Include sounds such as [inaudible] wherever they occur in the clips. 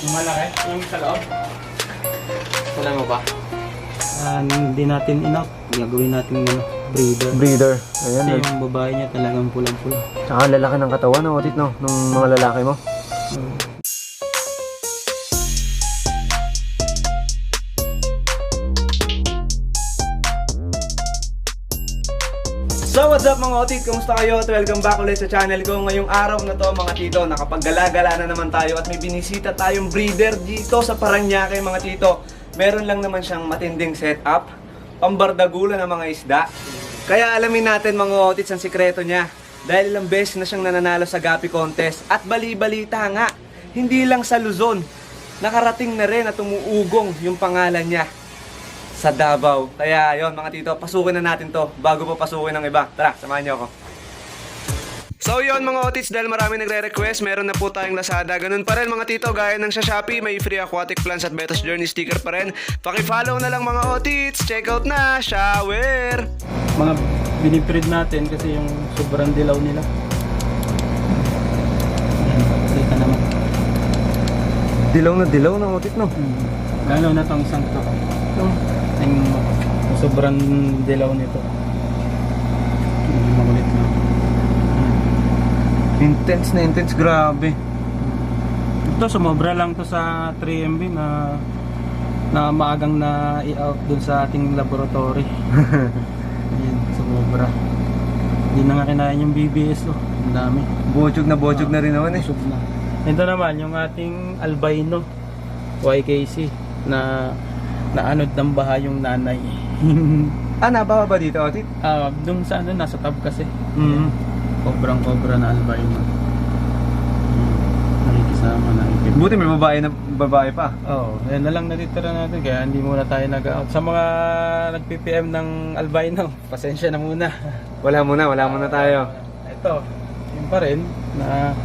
Yung malaki? Yung sa loob? Wala mo ba? Ah, hindi natin inout. Gagawin natin ano, breeder. Breeder. Kasi Ayan. yung babae niya talagang pulang-pula. Tsaka lalaki ng katawan, no, Otit, no? Nung mga lalaki mo. Mm. What's up mga otit? Kumusta kayo? At welcome back ulit sa channel ko. Ngayong araw na to mga tito, nakapaggala-gala na naman tayo at may binisita tayong breeder dito sa Paranaque mga tito. Meron lang naman siyang matinding setup, pambardagula ng mga isda. Kaya alamin natin mga otit ang sikreto niya. Dahil ilang beses na siyang nananalo sa Gapi Contest at bali-balita nga, hindi lang sa Luzon, nakarating na rin at umuugong yung pangalan niya sa Davao. Kaya yon mga tito, pasukin na natin to bago pa pasukin ng iba. Tara, samahan niyo ako. So yon mga otits, dahil marami nagre-request, meron na po tayong Lazada. Ganun pa rin mga tito, gaya ng sa Shopee, may free aquatic plants at Betos Journey sticker pa rin. Paki-follow na lang mga otits, check out na, shower! Mga binibreed natin kasi yung sobrang dilaw nila. Kita naman. Dilaw na dilaw ng Otit, no? Mm. Lalo na tong isang to. Tingnan Yung sobrang dilaw nito. Makulit na. Intense na intense, grabe. Ito, sumobra lang to sa 3MB na na maagang na i-out dun sa ating laboratory. [laughs] Ayan, sumobra. Hindi na nga kinain yung BBS oh. Ang dami. Bochog na bochog na rin naman eh. Na. Ito naman, yung ating albino YKC na naanod ng baha yung nanay. [laughs] Ah, nabawa ba dito, Otit? Ah, dun sa ano, nasa tab kasi. Mm. Cobrang cobra na albino. Nakikisama na. Buti may babae na babae pa. Oo, oh, yan na lang natitira natin kaya hindi muna tayo nag-out. Sa mga nag-PPM ng albino, [laughs] pasensya na muna. Wala muna, wala muna tayo. Ito, yun pa rin na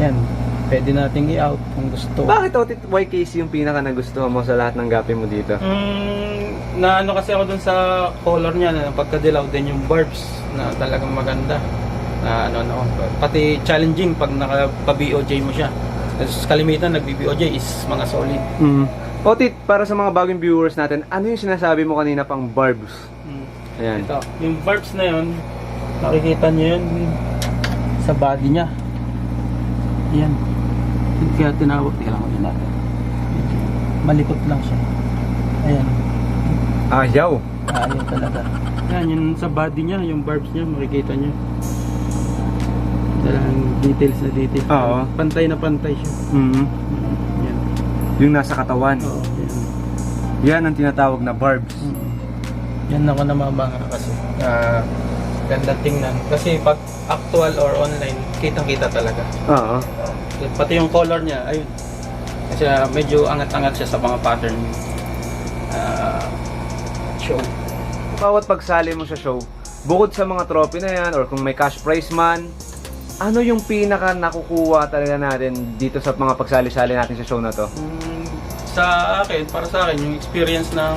yan, pwede nating i-out kung gusto. Bakit Otit YKC yung pinaka nagustuhan mo sa lahat ng gapi mo dito? Mm, na ano kasi ako dun sa color niya na pagkadilaw din yung barbs na talagang maganda. Na ano ano, pati challenging pag naka-BOJ mo siya. Tapos kalimitan nag-BOJ is mga solid. Mm. Otit, para sa mga bagong viewers natin, ano yung sinasabi mo kanina pang barbs? Mm. Ayan. Ito, yung barbs na yun, nakikita niyo yun sa body niya. Yan. Kaya tinawag, ko din natin. Malikot lang siya. Ayan. Ayaw. Ayaw talaga. Yan, yun sa body niya, yung barbs niya, makikita niyo. Talagang details na details. Oo. Pantay na pantay siya. Mm. Yan. Yung nasa katawan. Oo, yan. Yan ang tinatawag na barbs. Mm. Yan ako namamanga kasi. Ah, ganda tingnan. Kasi pag actual or online, kitang-kita talaga. Oo. Pati yung color niya, ayun. Kasi ah, medyo angat-angat siya sa mga pattern ah, show. Bawat pagsali mo sa show, bukod sa mga trophy na yan or kung may cash prize man, ano yung pinaka nakukuha talaga natin dito sa mga pagsali-sali natin sa show na to? Mm, sa akin, para sa akin, yung experience ng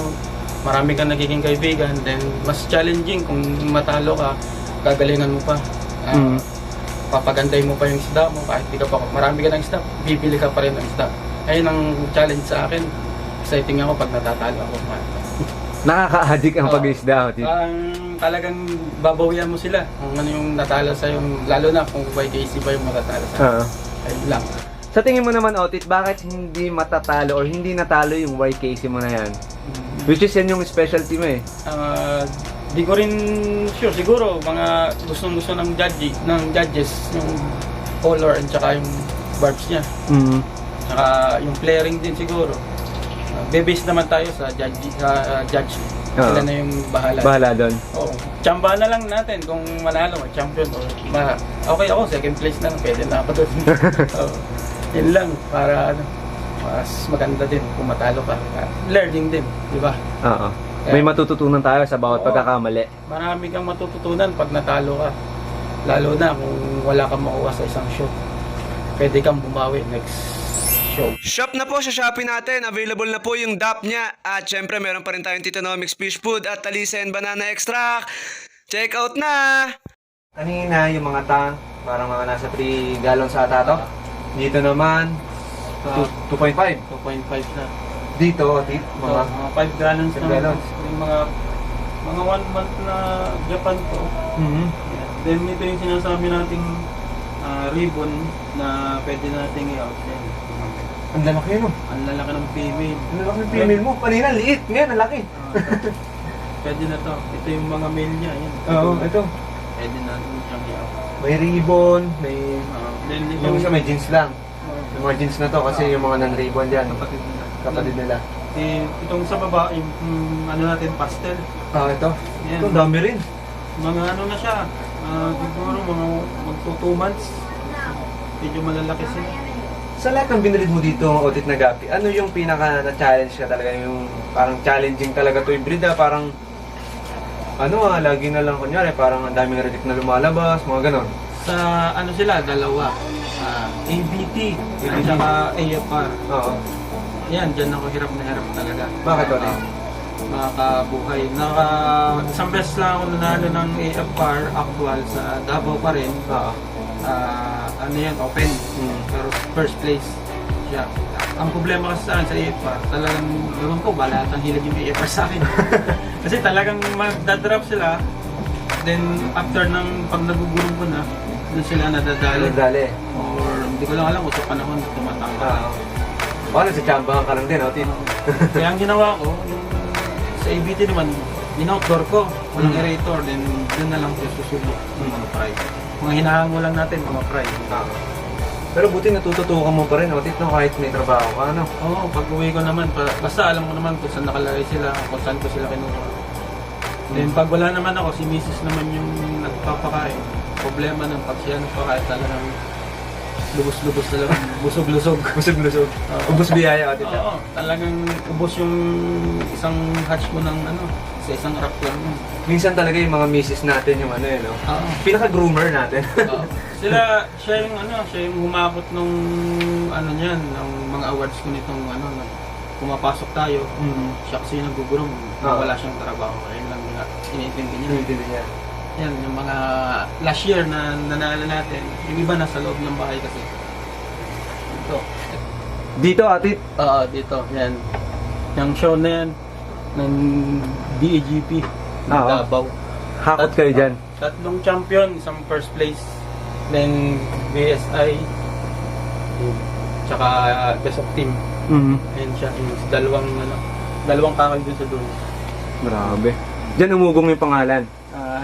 marami kang nagiging kaibigan, then mas challenging kung matalo ka, gagalingan mo pa. Ah, Mm. Papaganday mo pa yung isda mo, kahit di ka pa, marami ka ng isda, bibili ka pa rin ng isda. Ayun ang challenge sa akin. Exciting ako pag natatalo ako. Nakaka-addict ang Oo. pag-isda. Ang talagang babawian mo sila kung ano yung natalo sa yung lalo na kung YKC ba yung matatalo sa Oo. ayun lang. Sa tingin mo naman, Otit, bakit hindi matatalo or hindi natalo yung YKC mo na yan? Which is yan yung specialty mo eh. Ah, di ko rin sure siguro mga gustong gusto ng judge ng judges yung color at saka yung barbs niya. Mm. Saka yung flaring din siguro. Uh, bebase naman tayo sa judge sa ah, judge. Oo. Sila na yung bahala. Bahala doon. Oo. Tsamba na lang natin kung manalo, champion or ma okay ako second place na lang, pwede na ako doon. [laughs] Oo. Yun lang para ano mas maganda din kung matalo ka. Learning din, di ba? Oo. May matututunan tayo sa bawat Oo. pagkakamali. Marami kang matututunan pag natalo ka. Lalo na kung wala kang makuha sa isang show. Pwede kang bumawi next show. Shop na po sa Shopee natin. Available na po yung DAP niya. At syempre, meron pa rin tayong Titonomics Fish Food at Talisen Banana Extract. Check out na! Kanina, yung mga tang, parang mga nasa 3 gallons ata to. Dito naman, Sa 2.5. 2.5 na. Dito, Otit, Mga, mga... mga 5 gallons na. gallons. Yung mga mga 1 month na Japan to. Mhm. Yan. Then ito yung sinasabi nating ah, ribbon na pwede nating i-out. Yan. Ang lalaki no. Ang lalaki ng female. Ang lalaki ng female mo. Kanina, liit. Ngayon, ang laki. Ah, pwede na to. Ito yung mga male niya. Yan. Oo, ito. Pwede natin siyang i-out. May ribbon, may... Ah, then ito Yung isa may jeans lang. Yung mga jeans na to kasi yung mga non-ribbon dyan. kapatid nila. Kapatid nila. Eh, itong sa baba, yung mm, ano natin, pastel. Ah, ito. Yan. Ito, ang dami rin. Mga ano na siya, ah, siguro mga magto 2 months. Medyo malalaki sila. Sa lahat ng binilid mo dito, Otit na Gapi, ano yung pinaka na-challenge ka talaga? Yung parang challenging talaga to yung breed ah, Parang, ano ah, lagi na lang kunyari, parang ang daming reject na lumalabas, mga ganon. Sa ano sila, dalawa. Ah, ABT, at saka AFR. Oo. Yan, dyan ako hirap na hirap talaga. Bakit, Tony? Ah, Makakabuhay. Naka, isang beses lang ako nanalo ng AFR actual sa Davao pa rin. Oo. Ah, ano yan, open. Hmm. Pero first place siya. Ang problema kasi sa akin sa AFR, talagang, ewan ko, balat ang hilag yung AFR sa akin. [laughs] kasi talagang magdadrop sila, then after ng pag nagugulong ko na, doon sila nadadali. Dali. Or hindi ko lang alam kung sa panahon tumatangka. Oo. Baka nagsitsambahan ka lang din, Otit. [laughs] Kaya ang ginawa ko, yung sa ABT naman, in-outdoor ko, walang Mm. aerator, then doon na lang ko susubok ng mga fry. Mga hinahango lang natin, mga fry. Oo. Pero buti natututukan mo pa rin, Otit, no? Kahit may trabaho ka, ano? Oo, pag uwi ko naman, basta alam ko naman kung saan nakalagay sila, kung saan ko sila kinuha. Then pag wala naman ako, si Mrs. naman yung nagpapakain. Problema ng siya nagpakain talagang lubos-lubos talaga, busog-lusog. [laughs] Busog-lusog. Oo. Ubus biyaya, Otit. ah. Oo, talagang ubos yung isang hatch mo ng ano, sa isang rack lang. Minsan talaga yung mga misis natin yung ano yun, no? Oo. Pinaka-groomer natin. Oo. [laughs] Sila, siya yung ano, siya yung humabot nung ano niyan, ng mga awards ko nitong ano, nung pumapasok tayo. Mm. Siya kasi yung nagugurong, Oo. wala siyang trabaho. Ayun lang iniintindi niya. Hindi niya. Yan, yung mga last year na nanalo natin, yung iba nasa loob ng bahay kasi. Ito. Dito, Atit. Oo, dito, yan. Yung show na yan, ng DAGP, ng Oo. Davao. Hakot kayo dyan. Tatlong champion, isang first place. Then BSI, tsaka best of team. Mm. Ayun siya, yung dalawang ano, dalawang kakal dun sa dulo. Grabe. Diyan umugong yung pangalan. Ah,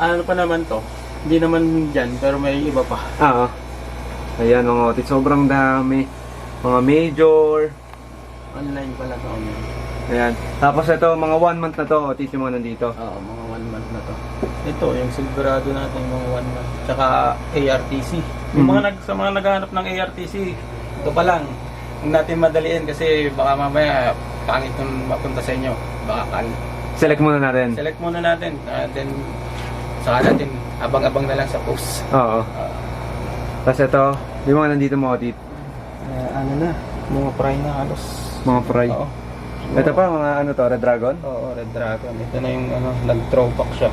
ano pa naman to? Hindi naman dyan, pero may iba pa. Oo. Ayan mga otit, sobrang dami. Mga major. Online pala to. ano. Ayan. Tapos ito, mga one month na to, otit yung mga nandito. Oo, mga one month na to. Ito, yung Silverado natin, mga one month. Tsaka ARTC. Yung Mhm. mga nag, sa mga naghahanap ng ARTC, ito pa lang. Huwag natin madaliin kasi baka mamaya pangit nung mapunta sa inyo. Baka kan. Select muna natin. Select muna natin. Uh, then, saka natin abang-abang na lang sa post. Oo. Uh, Tapos ito, yung mga nandito mga otit. ano na, mga fry na halos. Mga fry. Oo. Ito pa, mga ano to, Red Dragon. Oo, Red Dragon. Ito na yung ano, nag-throwback siya.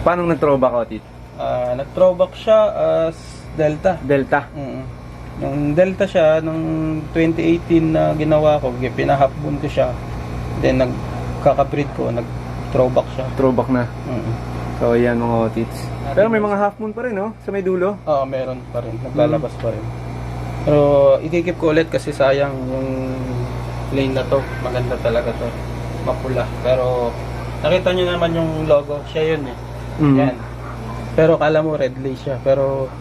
Paano nag-throwback otit? Ah, nag-throwback siya as Delta. Delta. Mm. Nung Delta siya, nung 2018 na ginawa ko, pinahapbon ko siya. Then nagkakabreed ko, nag-throwback siya. Throwback na. Mm. So, ayan mga otits. Pero may mga half moon pa rin, no? Sa may dulo. Oo, meron pa rin. Naglalabas pa rin. Pero ikikip ko ulit kasi sayang yung lane na to. Maganda talaga to. Mapula. Pero nakita nyo naman yung logo. Siya yun eh. Mm. Yan. Pero kala mo red lace siya. Pero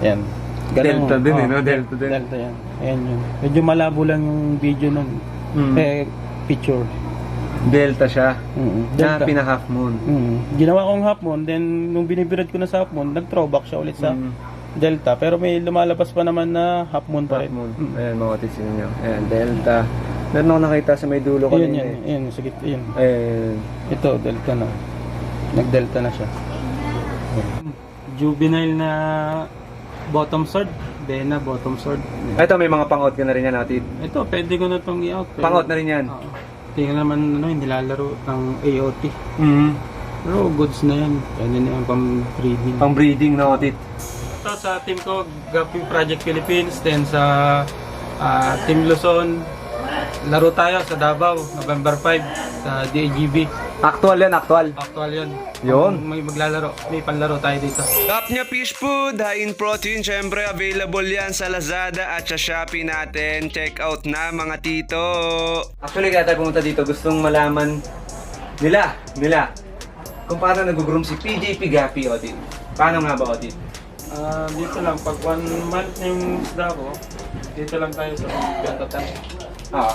yan. Delta din eh, no? Delta din. Delta yan. Ayan yun. Medyo malabo lang yung video nun. Mm. Eh, picture. Delta siya. Mm, Na Delta. pinaka-half moon. Mm. Ginawa kong half moon, then nung binibirad ko na sa half moon, nag-throwback siya ulit sa Mm. Delta. Pero may lumalabas pa naman na half moon pa Half rin. moon. Mm. Ayan mga yun yun. Ayan, Delta. Meron ako nakita sa may dulo kanina yan, eh. yan, sige, yun. Ayan. Ito, Delta na. Nag-Delta na siya. Juvenile na bottom sword. Bena bottom sword. Ito, may mga pang-out ka na rin yan, atit. Ito, pwede ko na itong i-out. Pang-out na rin yan. Oo. Tingnan naman ano, yung nilalaro ng AOT. Mm. Pero goods na yan. Pwede na yan pang breeding. Pang breeding na atit. Ito sa team ko, Gapi Project Philippines. Then sa Ah, Team Luzon, laro tayo sa Davao, November 5 sa DAGB. Actual yan, actual. Actual yun. Yun. Kung may maglalaro, may panlaro tayo dito. Kapnya Fish Food, high in protein, syempre available yan sa Lazada at sa Shopee natin. Check out na mga tito. Actually, kaya tayo pumunta dito, gustong malaman nila, nila, kung paano nag-groom si PJ Pigapi, Otin. Paano nga ba, Otin? Ah, dito lang, pag one month na yung isda ko, dito lang tayo sa Betatan. Ah.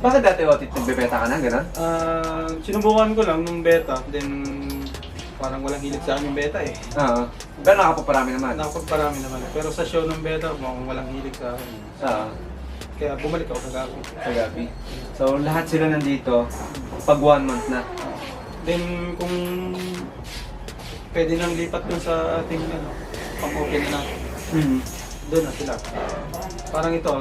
Bakit dati, Otin, nagbebeta ka na, gano'n? Ah, sinubukan ko lang nung beta, then parang walang hilig sa akin yung beta eh. Oo. Pero nakapaparami naman. Nakapagparami naman. Pero sa show ng beta, mukhang walang hilig sa akin. Oo. Kaya bumalik ako sa gago. Sa gabi. So, lahat sila nandito pag one month na. Then kung pwede nang lipat dun sa ating ano, pang-open na natin. Mm. Doon na sila. Parang ito,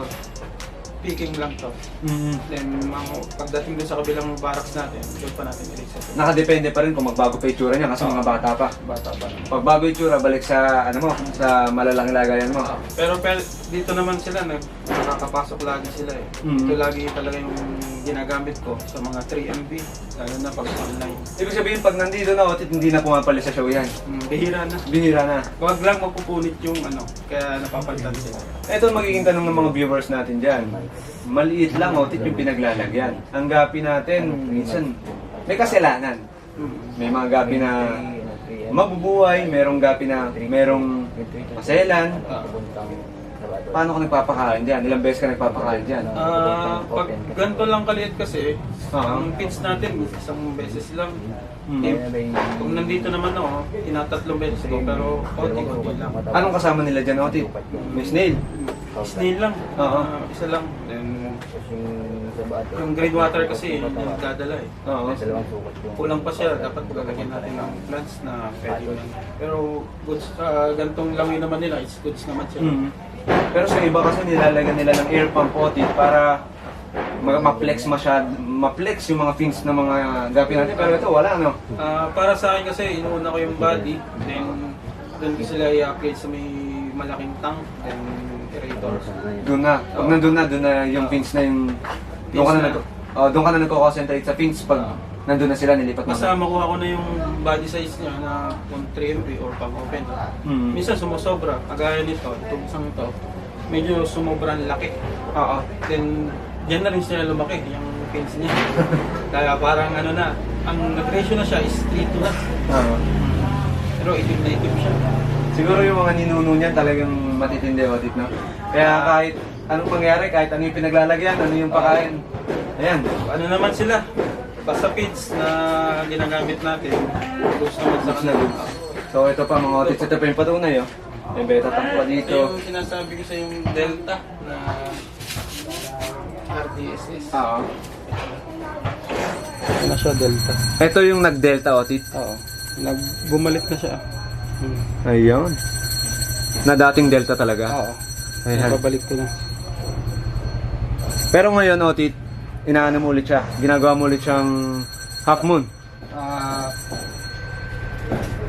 picking lang to. Mm. Then mga, pagdating dun sa kabilang barracks natin, doon pa natin i-reset. Nakadepende pa rin kung magbago pa itsura niya kasi mga bata pa. Bata pa. Pag bago itsura, balik sa ano mo, sa malalang lagayan mo. Pero pel, dito naman sila, nag, nakakapasok lagi sila eh. Mhm. Ito lagi talaga yung ginagamit ko sa mga 3MB, lalo na pag online. Ibig sabihin, pag nandito na, otit, hindi na pumapali sa show yan. Mm, bihira na. Binira na. Huwag lang magpupunit yung ano, kaya napapalitan sila. Ito ang magiging tanong ng mga viewers natin dyan. Maliit lang, otit, yung pinaglalagyan. Ang gapi natin, minsan, may kasalanan. May mga gapi na mabubuhay, merong gapi na merong maselan. Ah. Paano ka nagpapakain dyan? Ilang beses ka nagpapakain dyan? Ah, pag ganito lang kaliit kasi, Oo. ang pins natin isang beses lang. Mhm. Eh, kung nandito naman ako, tinatatlong beses ko, pero konti-konti lang. Anong kasama nila dyan, Otit? May snail. Snail lang, Oo. Ah, isa lang. Then, yung grade water kasi, yung dadala eh. Oo. Kulang pa siya, dapat gagawin natin ng plants na pwede yun. Pero goods, uh, gantong langoy naman nila, is goods naman siya. Mhm. Pero sa iba kasi nilalagyan nila ng air pump Otit para ma- ma-flex masyad, ma-flex yung mga fins ng mga gapi natin. Pero ito, wala, no? Ah, para sa akin kasi, inuuna ko yung body, then doon ko sila i-upgrade sa may malaking tank, then aerator. Doon na. Pag nandun na, doon na yung fins na yung... Doon ka na, Fins na. nag, oh, doon ka na nagko-concentrate sa fins pag Oo. nandun na sila, nilipat na. Basta makuha ko na yung body size niya na kung 3MB or pang open. Mhm. Minsan sumusobra, kagaya nito, itong isang ito, medyo sumubrang laki. Oo. Then, diyan na rin siya lumaki, yung pins niya. [laughs] Kaya parang ano na, ang nag-ratio na siya is 3 to na. Oo. Pero itim na itim siya. Siguro yung mga ninuno niyan talagang matitindi audit, no? Kaya kahit anong pangyari, kahit ano yung pinaglalagyan, ano yung pakain. Ayan. Ano naman sila? Basta feeds na ginagamit natin, goods naman sa Goods na kanila. goods. So ito pa mga audits, ito pa yung patunay, oh. May beta tank pa Ito dito. yung sinasabi ko sa yung Delta na RDSS. Oo. Ano siya Delta? Ito yung nag-delta audit. Oo. Nag bumalik na siya. Hmm. Ayun. Na dating delta talaga. Oo. Ayan. Babalik ko na. Pero ngayon, audit, inaano mo ulit siya. Ginagawa mo ulit siyang half moon. Ah,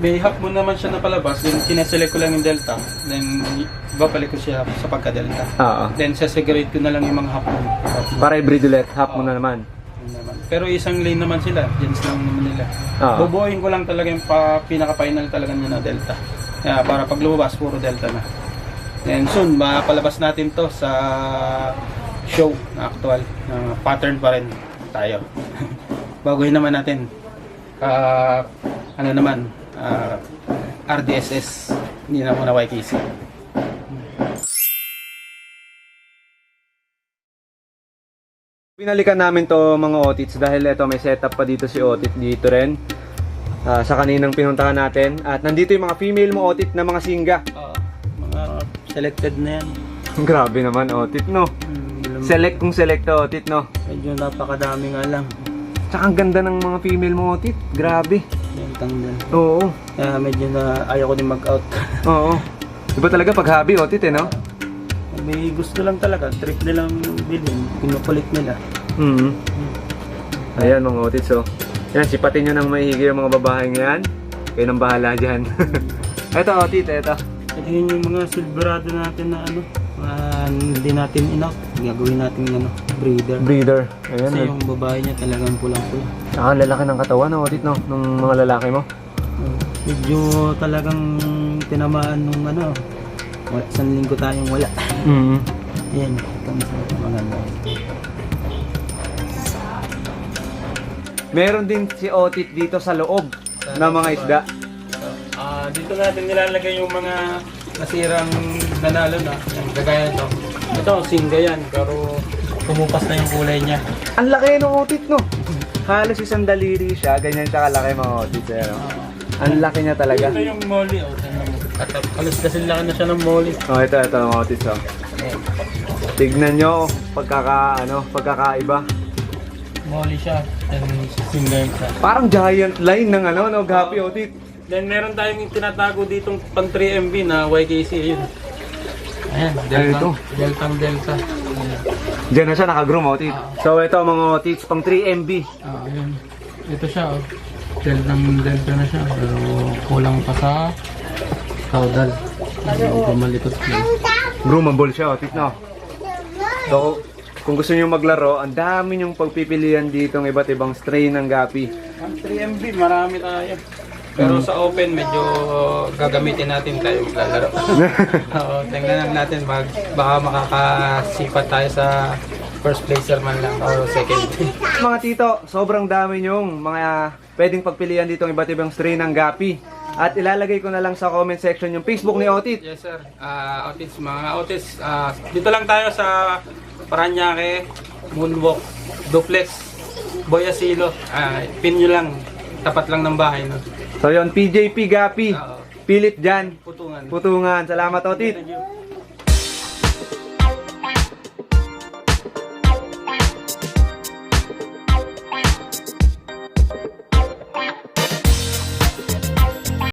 may half moon naman siya na palabas, then sineselect ko lang yung delta, then babalik ko siya sa pagka-delta. Oo. Then sasegregate ko na lang yung mga. Half moon. Para i-breed ulit, half moon na naman. Yun naman. Pero isang lane naman sila, gens lang naman nila. Oo. Bubuoyin ko lang talaga yung pa, pinaka-final talaga niya na delta. Kaya para pag lumabas, puro delta na. And soon, mapalabas natin to sa show na actual. na pattern pa rin tayo. [laughs] Baguhin naman natin. Ah, ano naman, ah, RDSS. Hindi na muna YKC. Pinalikan namin to mga otits dahil ito may setup pa dito si otit dito rin. Ah, sa kaninang pinuntahan natin. At nandito yung mga female mo otit na mga singga. Oo, mga selected na yan. [laughs] Grabe naman otit no. Hmm, Select kung select to otit no. medyo napakadami nga lang. Tsaka ang ganda ng mga female mo otit. Grabe. Yung tanggal. Oo. Kaya medyo na ayaw ko din mag-out. [laughs] Oo. Iba talaga pag hobby otit eh no? May gusto lang talaga, trip nilang bilhin, pinukulit nila. Mhm. Ayan mga otit so. Yan, sipatin nyo ng maihigi yung mga babaeng yan. Kayo nang bahala dyan. [laughs] eto otit, eto. Ito yun yung mga silverado natin na ano, mga hindi natin enough, gagawin natin ano, breeder. Breeder. Ayan. Kasi yung babae niya talagang pulang-pula. Saka ang lalaki ng katawan, no, Otit, no? Nung mga lalaki mo. Medyo talagang tinamaan nung ano, wala, isang linggo tayong wala. Mm. Yan, ito maganda. Meron din si Otit dito sa loob ng mga isda. Ah, dito natin nilalagay yung mga nasirang nanalo na. Yan, kagaya ito. Ito, singga yan, pero pumupas na yung kulay niya. Ang laki ng Otit, no? Halos isang daliri siya, ganyan siya kalaki mga Otit. Pero, ang laki niya talaga. Ito yung molly, oh. tingnan mo. Katap, halos kasi laki na siya ng molly. Oh, ito, ito mga Otit, oh. Tignan nyo, pagkaka, ano, pagkakaiba. Molly siya, then siya. Parang giant line ng ano, no, Gapi Otit. Then meron tayong tinatago ditong pang 3MB na YKC, yun. Ayan, Delta. ito? Delta Delta. Diyan na siya nakagroom, Otit. So, ito mga Otits, pang 3MB. Ah, yun. Ito siya, oh. Delta Delta na siya, pero kulang pa sa caudal. Medyo malikot lang. Groomable siya, Otit, no? So, kung gusto niyo maglaro, ang dami niyong pagpipilian dito ng iba't ibang strain ng Gapi. Ang 3MB, marami tayo. Pero sa open, medyo gagamitin natin tayo maglalaro. [laughs] Oo, tingnan lang natin, mag, baka makakasipat tayo sa first placer man lang o second. [laughs] Mga tito, sobrang dami niyong mga pwedeng pagpilian dito ng iba't ibang strain ng Gapi. At ilalagay ko na lang sa comment section yung Facebook ni Otit. yes sir, Ah, Otis, mga Otis, ah, dito lang tayo sa Paranaque, Moonwalk, Duplex, Boy Asilo. Ah, pin nyo lang, tapat lang ng bahay. No? So yon PJP Gapi. Pilit dyan. Putungan. Putungan. Salamat Otit. You.